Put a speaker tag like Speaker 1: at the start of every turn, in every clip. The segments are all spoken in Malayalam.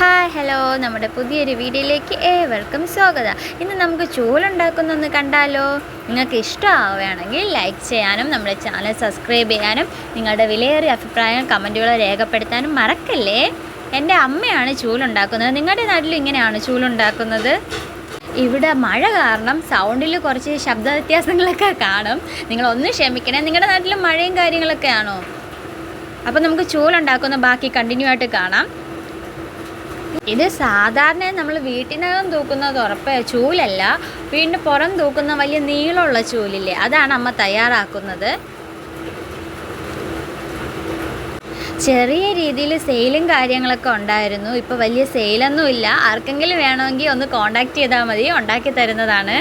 Speaker 1: ഹായ് ഹലോ നമ്മുടെ പുതിയൊരു വീഡിയോയിലേക്ക് ഏവർക്കും സ്വാഗതം. ഇന്ന് നമുക്ക് ചൂലുണ്ടാക്കുന്നൊന്ന് കണ്ടാലോ? നിങ്ങൾക്ക് ഇഷ്ടമാവുകയാണെങ്കിൽ ലൈക്ക് ചെയ്യാനും നമ്മുടെ ചാനൽ സബ്സ്ക്രൈബ് ചെയ്യാനും നിങ്ങളുടെ വിലയേറിയ അഭിപ്രായങ്ങൾ കമന്റുകൾ രേഖപ്പെടുത്താനും മറക്കല്ലേ? എന്റെ അമ്മയാണ് ചൂലുണ്ടാക്കുന്നത്. നിങ്ങളുടെ നാട്ടിലും ഇങ്ങനെയാണ് ചൂലുണ്ടാക്കുന്നത്? ഇവിടെ മഴ കാരണം സൗണ്ടിൽ കുറച്ച് ശബ്ദ വ്യത്യാസങ്ങളൊക്കെ കാണും. നിങ്ങളൊന്ന് ക്ഷമിക്കണേ. നിങ്ങളുടെ നാട്ടിലും മഴയും കാര്യങ്ങളൊക്കെയാണോ അപ്പോൾ നമുക്ക് ചൂലുണ്ടാക്കുന്ന ബാക്കി കണ്ടിന്യൂ ആയിട്ട് കാണാം. ഇത് സാധാരണ നമ്മൾ വീട്ടിനകം തൂക്കുന്നത് ഉറപ്പ് ചൂലല്ല. വീണ്ടും പുറം തൂക്കുന്ന വലിയ നീളമുള്ള ചൂലില്ലേ അതാണ് അമ്മ തയ്യാറാക്കുന്നത്. ചെറിയ രീതിയിൽ സെയിലും കാര്യങ്ങളൊക്കെ ഉണ്ടായിരുന്നു. ഇപ്പോൾ വലിയ സെയിലൊന്നുമില്ല. ആർക്കെങ്കിലും വേണമെങ്കിൽ ഒന്ന് കോണ്ടാക്ട് ചെയ്താൽ മതി. ഉണ്ടാക്കി തരുന്നതാണ്.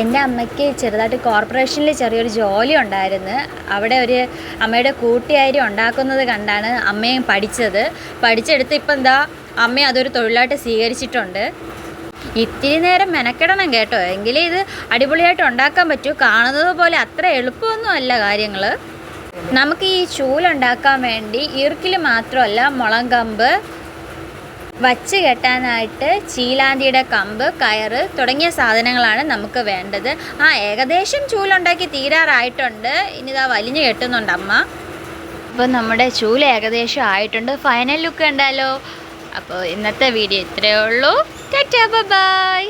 Speaker 1: എന്റെ അമ്മയ്ക്ക് ചെറുതായിട്ട് കോർപ്പറേഷനിൽ ചെറിയൊരു ജോലി ഉണ്ടായിരുന്നു. അവിടെ ഒരു അമ്മയുടെ കൂട്ടുകാരി ഉണ്ടാക്കുന്നത് കണ്ടാണ് അമ്മയും പഠിച്ചത്. പഠിച്ചെടുത്ത് ഇപ്പം എന്താ അമ്മ അതൊരു തൊഴിലായിട്ട് സ്വീകരിച്ചിട്ടുണ്ട്. ഇത്തിരി നേരം മെനക്കെടണം കേട്ടോ. എങ്കിലേ ഇത് അടിപൊളിയായിട്ട് ഉണ്ടാക്കാൻ പറ്റൂ. കാണുന്നത് പോലെ അത്ര എളുപ്പമൊന്നും അല്ല കാര്യങ്ങൾ നമുക്ക് ഈ ചൂലുണ്ടാക്കാൻ വേണ്ടി ഈർക്കിൽ മാത്രമല്ല മുളം കമ്പ് വച്ച് കെട്ടാനായിട്ട് ചീലാന്തിയുടെ കമ്പ് കയറ് തുടങ്ങിയ സാധനങ്ങളാണ് നമുക്ക് വേണ്ടത്. ആ ഏകദേശം ചൂലുണ്ടാക്കി തീരാറായിട്ടുണ്ട്. ഇനി ഇതാ വലിഞ്ഞു കെട്ടുന്നുണ്ട് അമ്മ. അപ്പോൾ നമ്മുടെ ചൂൽ ഏകദേശം ആയിട്ടുണ്ട്. ഫൈനൽ ലുക്ക് ഉണ്ടല്ലോ അപ്പോൾ ഇന്നത്തെ വീഡിയോ ഇത്രയേ ഉള്ളൂ. Tata bye